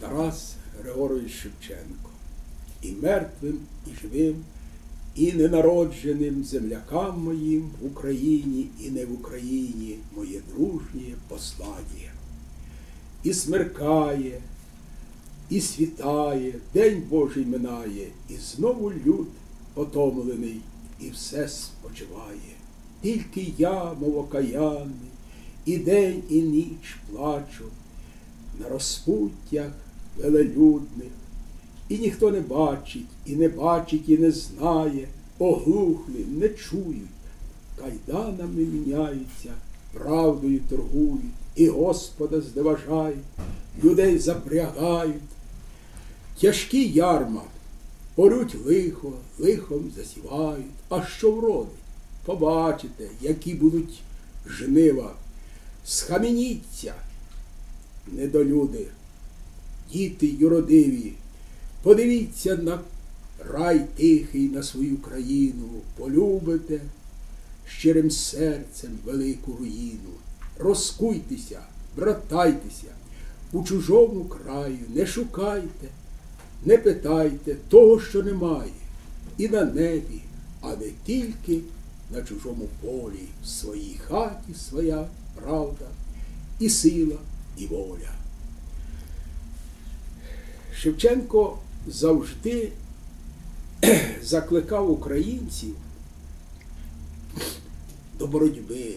Тарас Григорович Шевченко. І мертвим, і живим, і ненародженим землякам моїм в Україні і не в Україні моє дружнє послання. І смеркає, і світає, день Божий минає, і знову люд потомлений, і все спочиває. Тільки я, мов окаянний, і день, і ніч плачу на розпуттях велелюдних, і ніхто не бачить, і не бачить, і не знає, оглухлі, не чують, кайданами міняються, правдою торгують, і Господа здеважають, людей запрягають. Тяжкі ярма, порють лихо, лихом засівають, а що вродить? Побачите, які будуть жнива. Схаменіться, недолюди, діти юродиві, подивіться на рай тихий, на свою країну, полюбите щирим серцем велику руїну. Розкуйтеся, братайтеся, у чужому краю не шукайте, не питайте того, що немає, і на небі, а не тільки на чужому полі, в своїй хаті своя правда, і сила, і воля. Шевченко завжди закликав українців до боротьби,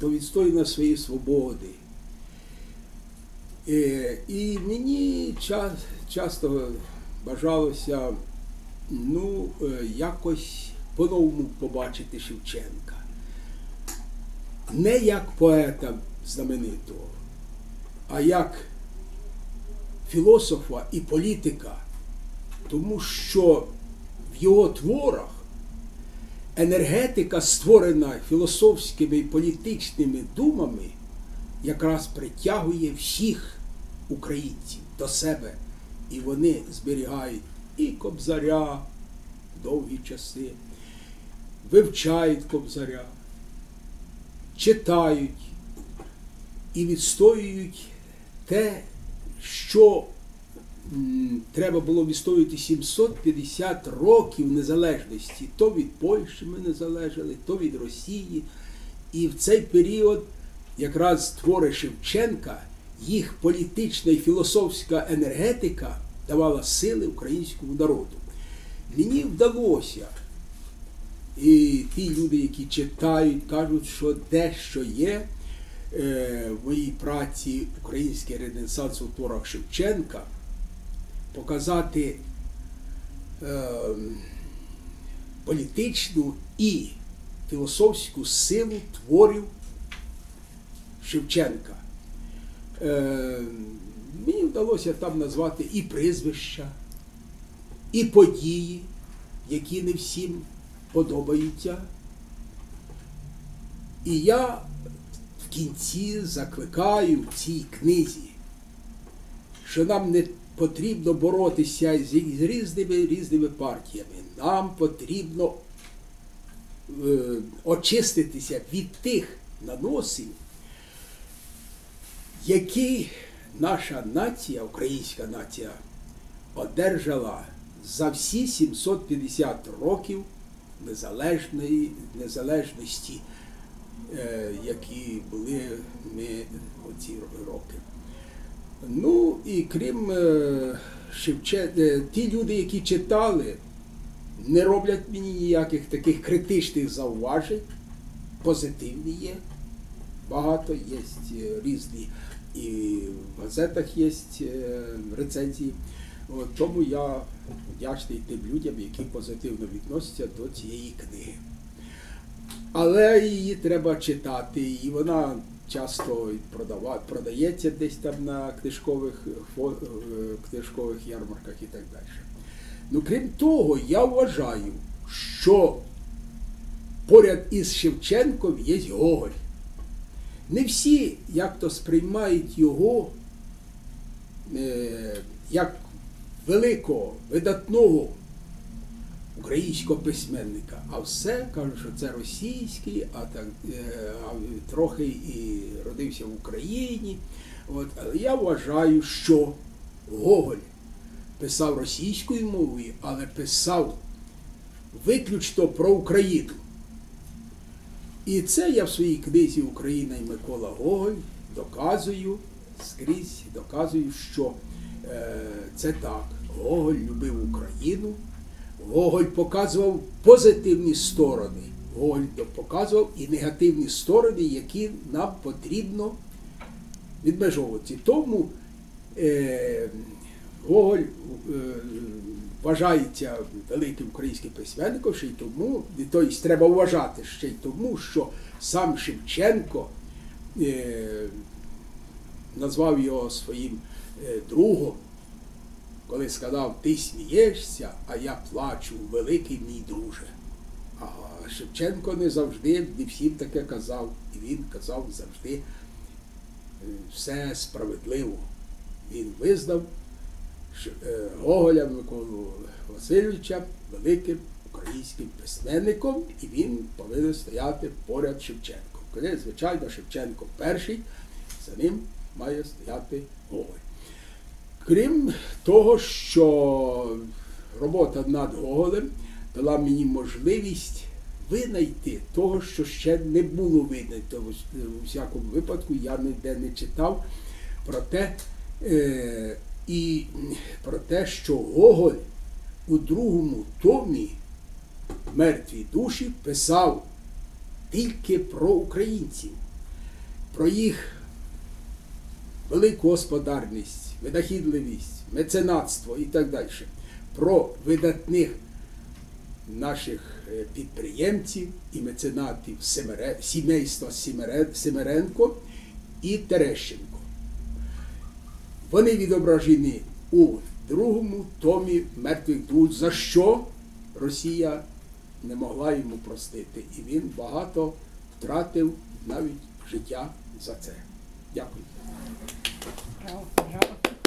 до відстоювання своєї свободи. Е, І мені ча- часто бажалося ну, е, якось по-новому побачити Шевченка. Не як поета знаменитого, а як філософа і політика, тому що в його творах енергетика, створена філософськими і політичними думами, якраз притягує всіх українців до себе, і вони зберігають і кобзаря довгі часи, вивчають кобзаря, читають і відстоюють те, що треба було відстоювати 750 років незалежності. То від Польщі ми не залежали, то від Росії. І в цей період якраз твори Шевченка, їх політична і філософська енергетика давала сили українському народу. Мені вдалося, і ті люди, які читають, кажуть, що дещо є в моїй праці Український ренесанс у творах Шевченка, показати е, політичну і філософську силу творів Шевченка. Е, мені вдалося там назвати і прізвища, і події, які не всім подобаються. І я кінці закликаю в цій книзі, що нам не потрібно боротися з різними різними партіями. Нам потрібно е, очиститися від тих наносів, які наша нація, українська нація, одержала за всі 750 років незалежної, незалежності, які були ми оці роки. Ну і крім е, Шевче... е, ті люди, які читали, не роблять мені ніяких таких критичних зауважень, позитивні є. Багато є е, різні, і в газетах є е, рецензії. От, тому я вдячний тим людям, які позитивно відносяться до цієї книги. Але її треба читати, і вона часто продава, продається десь там на книжкових, е, книжкових ярмарках і так далі. Ну, крім того, я вважаю, що поряд із Шевченком є Гоголь. Не всі як то сприймають його е, як великого, видатного українського письменника, а все кажуть, що це російський, а так е, а трохи і родився в Україні. От, але я вважаю, що Гоголь писав російською мовою, але писав виключно про Україну. І це я в своїй книзі Україна і Микола Гоголь доказую скрізь, доказую, що е, це так. Гоголь любив Україну, Гоголь показував позитивні сторони, Гоголь показував і негативні сторони, які нам потрібно відмежовувати. Тому е, Гоголь е, вважається великим українським письменником, ще й тому, тобто треба вважати ще й тому, що сам Шевченко е, назвав його своїм е, другом, коли сказав, ти смієшся, а я плачу, великий мій друже. А Шевченко не завжди, не всім таке казав, і він казав завжди е, все справедливо. Він визнав е, Гоголя Миколу Васильовича великим українським письменником, і він повинен стояти поряд Шевченко. Коли, звичайно, Шевченко перший, за ним має стояти Гоголь. Крім того, що робота над Гоголем дала мені можливість винайти того, що ще не було винайто. У всякому випадку я ніде не читав про те, е, і про те, що Гоголь у другому томі Мертві душі писав тільки про українців, про їх велику господарність, винахідливість, меценатство і так далі, про видатних наших е, підприємців і меценатів сімейства Семеренко і Терещенко. Вони відображені у другому томі мертвих душ, за що Росія не могла йому простити. І він багато втратив навіть життя за це. Дякую. Браво, браво.